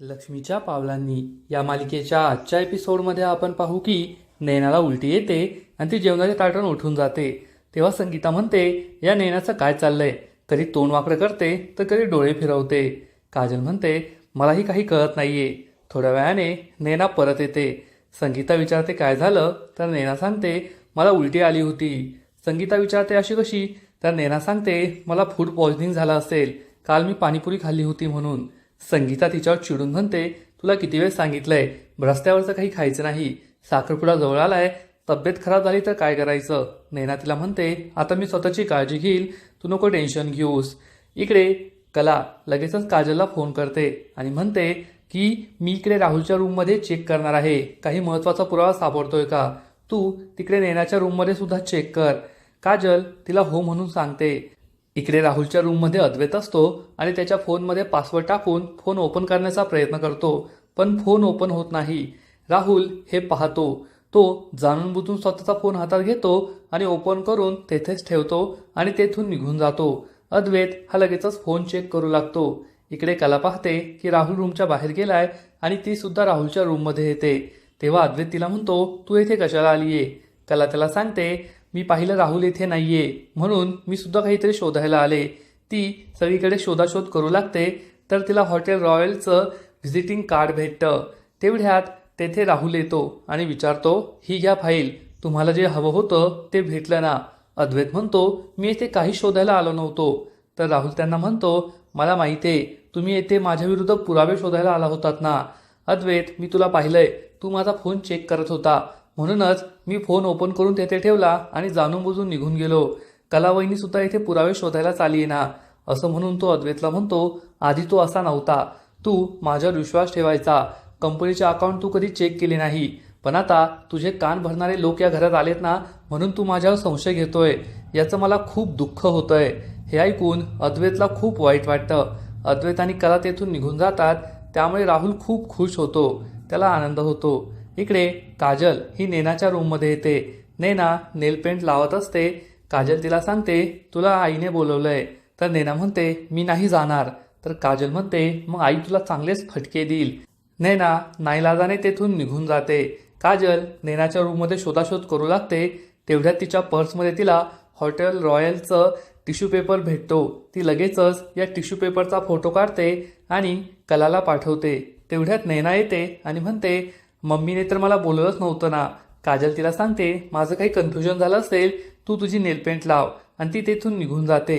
लक्ष्मीच्या पावलांनी. या मालिकेच्या आजच्या एपिसोडमध्ये आपण पाहू की नैनाला उलटी येते आणि ती जेवणाच्या ताटण उठून जाते. तेव्हा संगीता म्हणते या नैनाचं काय चाललंय? कधी तोंड वाकडं करते तर कधी डोळे फिरवते. काजल म्हणते मलाही काही कळत नाहीये. थोड्या वेळाने नैना परत येते. संगीता विचारते काय झालं? तर नैना सांगते मला उलटी आली होती. संगीता विचारते अशी कशी? तर नैना सांगते मला फूड पॉइझनिंग झालं असेल. काल मी पाणीपुरी खाल्ली होती म्हणून. संगीता तिच्यावर चिडून म्हणते तुला किती वेळ सांगितलंय? रस्त्यावरचं काही खायचं नाही. साखरपुडा जवळ आलाय. तब्येत खराब झाली तर काय करायचं? नैना तिला म्हणते आता मी स्वतःची काळजी घेईल. तू नको टेन्शन घेऊस. इकडे कला लगेचच काजलला फोन करते आणि म्हणते की मी इकडे राहुलच्या रूममध्ये चेक करणार आहे. काही महत्त्वाचा पुरावा सापडतोय का? तू तिकडे नैनाच्या रूममध्ये सुद्धा चेक कर. काजल तिला हो म्हणून सांगते. इकडे राहुलच्या रूममध्ये अद्वैत असतो आणि त्याच्या फोनमध्ये पासवर्ड टाकून फोन ओपन करण्याचा प्रयत्न करतो. पण फोन ओपन होत नाही. राहुल हे पाहतो. तो जाणून बुजून स्वतःचा फोन हातात घेतो आणि ओपन करून तेथेच ठेवतो आणि तेथून निघून जातो. अद्वैत हा लगेचच फोन चेक करू लागतो. इकडे कला पाहते की राहुल रूमच्या बाहेर गेलाय आणि ती सुद्धा राहुलच्या रूममध्ये येते. तेव्हा अद्वैत तिला म्हणतो तू येथे कशाला आलीये? कला त्याला सांगते मी पाहिलं राहुल इथे आहे म्हणून मी सुद्धा काहीतरी शोधायला आले. ती सगळीकडे शोधाशोध करू लागते तर तिला हॉटेल रॉयलचं व्हिजिटिंग कार्ड भेटतं. तेवढ्यात तेथे राहुल येतो आणि विचारतो ही घ्या फाईल. तुम्हाला जे हवं होतं ते भेटलं ना? अद्वैत म्हणतो मी येथे काही शोधायला आलो नव्हतो. तर राहुल त्यांना म्हणतो मला माहिती आहे तुम्ही येथे माझ्या विरुद्ध पुरावे शोधायला आला होतात ना? अद्वैत मी तुला पाहिलंय. तू माझा फोन चेक करत होता. म्हणूनच मी फोन ओपन करून तेथे ठेवला आणि जाणून बुजून निघून गेलो. कलावहिनी सुद्धा इथे पुरावे शोधायला चाली ना असं म्हणून तो अद्वैतला म्हणतो आधी तो असा नव्हता. तू माझ्यावर विश्वास ठेवायचा. कंपनीचे अकाउंट तू कधी चेक केले नाही. पण आता तुझे कान भरणारे लोक या घरात आलेत ना म्हणून तू माझ्यावर संशय घेतोय. याचं मला खूप दुःख होतंय. हे ऐकून अद्वैतला खूप वाईट वाटतं. अद्वैत आणि कला तेथून निघून जातात. त्यामुळे राहुल खूप खुश होतो. त्याला आनंद होतो. इकडे काजल ही नेनाच्या रूममध्ये येते. नेना नेल पेंट लावत असते. काजल तिला सांगते तुला आईने बोलवलंय. तर नेना म्हणते मी नाही जाणार. तर काजल म्हणते मग आई तुला चांगलेच फटके देईल. नैना नाईलाजाने तेथून निघून जाते. काजल नैनाच्या रूममध्ये शोधाशोध करू लागते. तेवढ्यात तिच्या पर्समध्ये तिला हॉटेल रॉयलचं टिश्यू पेपर भेटतो. ती लगेचच या टिश्यू पेपरचा फोटो काढते आणि कलाला पाठवते. तेवढ्यात नैना येते आणि म्हणते मम्मीने तर मला बोलवलंच नव्हतं ना. काजल तिला सांगते माझं काही कन्फ्युजन झालं असेल तू तुझी नेलपेंट लाव आणि ती तेथून निघून जाते.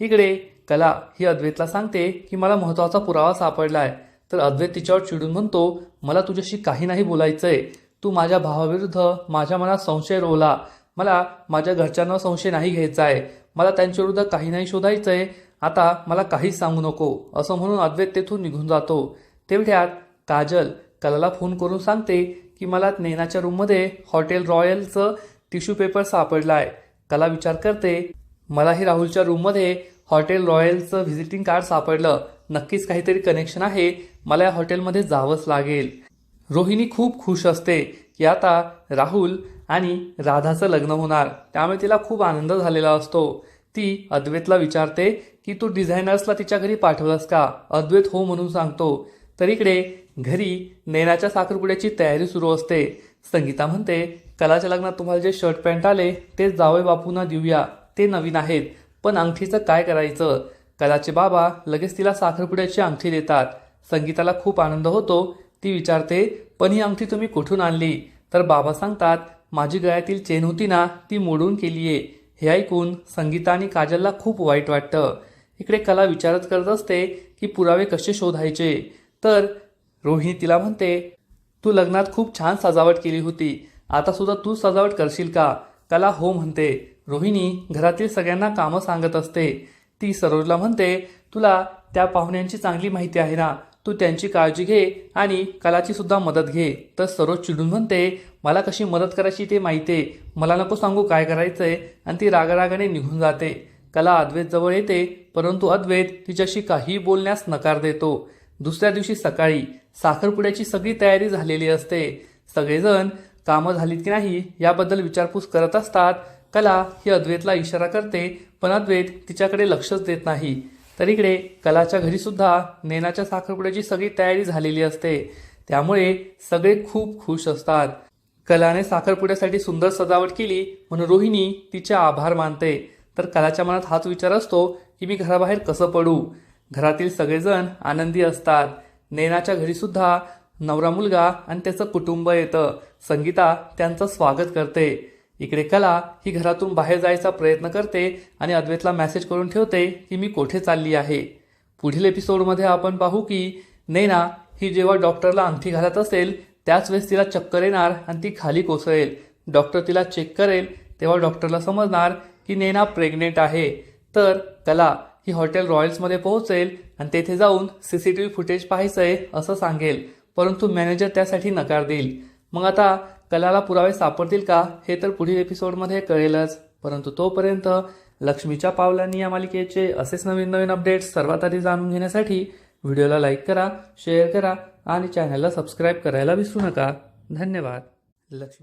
इकडे कला ही अद्वैतला सांगते की मला महत्त्वाचा पुरावा सापडलाय. तर अद्वैत तिच्यावर चिडून म्हणतो मला तुझ्याशी काही नाही बोलायचंय. तू माझ्या भावाविरुद्ध माझ्या मनात संशय रोवला. मला माझ्या घरच्यांना संशय नाही घ्यायचा आहे मला त्यांच्याविरुद्ध काही नाही शोधायचंय. आता मला काहीच सांगू नको. असं म्हणून अद्वैत तेथून निघून जातो. तेवढ्यात काजल कलाला फोन करून सांगते की मला नैनाच्या रूममध्ये हॉटेल रॉयलचं टिश्यू पेपर सापडला आहे कला विचार करते मलाही राहुलच्या रूममध्ये हॉटेल रॉयलचं व्हिजिटिंग कार्ड सापडलं. नक्कीच काहीतरी कनेक्शन आहे मला या हॉटेलमध्ये जावंच लागेल. रोहिणी खूप खुश असते. की आता राहुल आणि राधाचं लग्न होणार. त्यामुळे तिला खूप आनंद झालेला असतो. ती अद्वैतला विचारते की तू डिझायनर्सला तिच्या घरी पाठवलंस का? अद्वैत हो म्हणून सांगतो. तर इकडे घरी नैनाच्या साखरपुड्याची तयारी सुरू असते. संगीता म्हणते कलाच्या लग्नात तुम्हाला जे शर्ट पॅन्ट आले ते जावई बापूंना देऊया. ते नवीन आहेत. पण अंगठीचं काय करायचं? कलाचे बाबा लगेच तिला साखरपुड्याची अंगठी देतात. संगीताला खूप आनंद होतो. ती विचारते पण ही अंगठी तुम्ही कुठून आणली? तर बाबा सांगतात माझी गळ्यातील चेन होती ना ती मोडून केली आहे हे ऐकून संगीता आणि काजलला खूप वाईट वाटतं. इकडे कला विचारच करत असते की पुरावे कसे शोधायचे? तर रोहिणी तिला म्हणते तू लग्नात खूप छान सजावट केली होती. आता सुद्धा तू सजावट करशील का? कला हो म्हणते. रोहिणी घरातील सगळ्यांना कामं सांगत असते. ती सरोजला म्हणते तुला त्या पाहुण्यांची चांगली माहिती आहे ना. तू त्यांची काळजी घे आणि कलाची सुद्धा मदत घे. तर सरोज चिडून म्हणते मला कशी मदत करायची ते माहिती आहे. मला नको सांगू काय करायचंय. आणि ती रागारागाने निघून जाते. कला अद्वैत जवळ येते परंतु अद्वैत तिच्याशी काही बोलण्यास नकार देतो. दुसऱ्या दिवशी सकाळी साखरपुड्याची सगळी तयारी झालेली असते. सगळेजण कामं झालीत की नाही याबद्दल विचारपूस करत असतात. कला ही अद्वैतला इशारा करते पण अद्वैत तिच्याकडे लक्षच देत नाही. तर इकडे कलाच्या घरीसुद्धा नेनाच्या साखरपुड्याची सगळी तयारी झालेली असते. त्यामुळे सगळे खूप खुश असतात. कलाने साखरपुड्यासाठी सुंदर सजावट केली म्हणून रोहिणी तिचे आभार मानते. तर कलाच्या मनात हाच विचार असतो की मी घराबाहेर कसं पडू? घरातील सगळेजण आनंदी असतात. नेनाच्या घरी सुद्धा नवरा मुलगा आणि त्याचं कुटुंब येतं. संगीता त्यांचं स्वागत करते. इकडे कला ही घरातून बाहेर जायचा प्रयत्न करते आणि अद्वैतला मेसेज करून ठेवते की मी कोठे चालली आहे. पुढील एपिसोडमध्ये आपण पाहू की नैना ही जेव्हा डॉक्टरला अंगठी घालत असेल त्याच वेळेस तिला चक्कर येणार आणि ती खाली कोसळेल. डॉक्टर तिला चेक करेल तेव्हा डॉक्टरला समजणार की नैना प्रेग्नेंट आहे. तर कला ही हॉटेल रॉयल्समध्ये पोहोचेल आणि तेथे जाऊन C C T V footage पाहायचं आहे असं सांगेल. परंतु मॅनेजर त्यासाठी नकार देईल. मग आता कलाला पुरावे सापडतील का हे तर पुढील एपिसोडमध्ये कळेलच. परंतु तोपर्यंत लक्ष्मीच्या पावलांनी या मालिकेचे असेच नवीन नवीन अपडेट्स सर्वात आधी जाणून घेण्यासाठी व्हिडिओला लाईक करा शेअर करा आणि चॅनलला सबस्क्राईब करायला विसरू नका. धन्यवाद. लक्ष्मी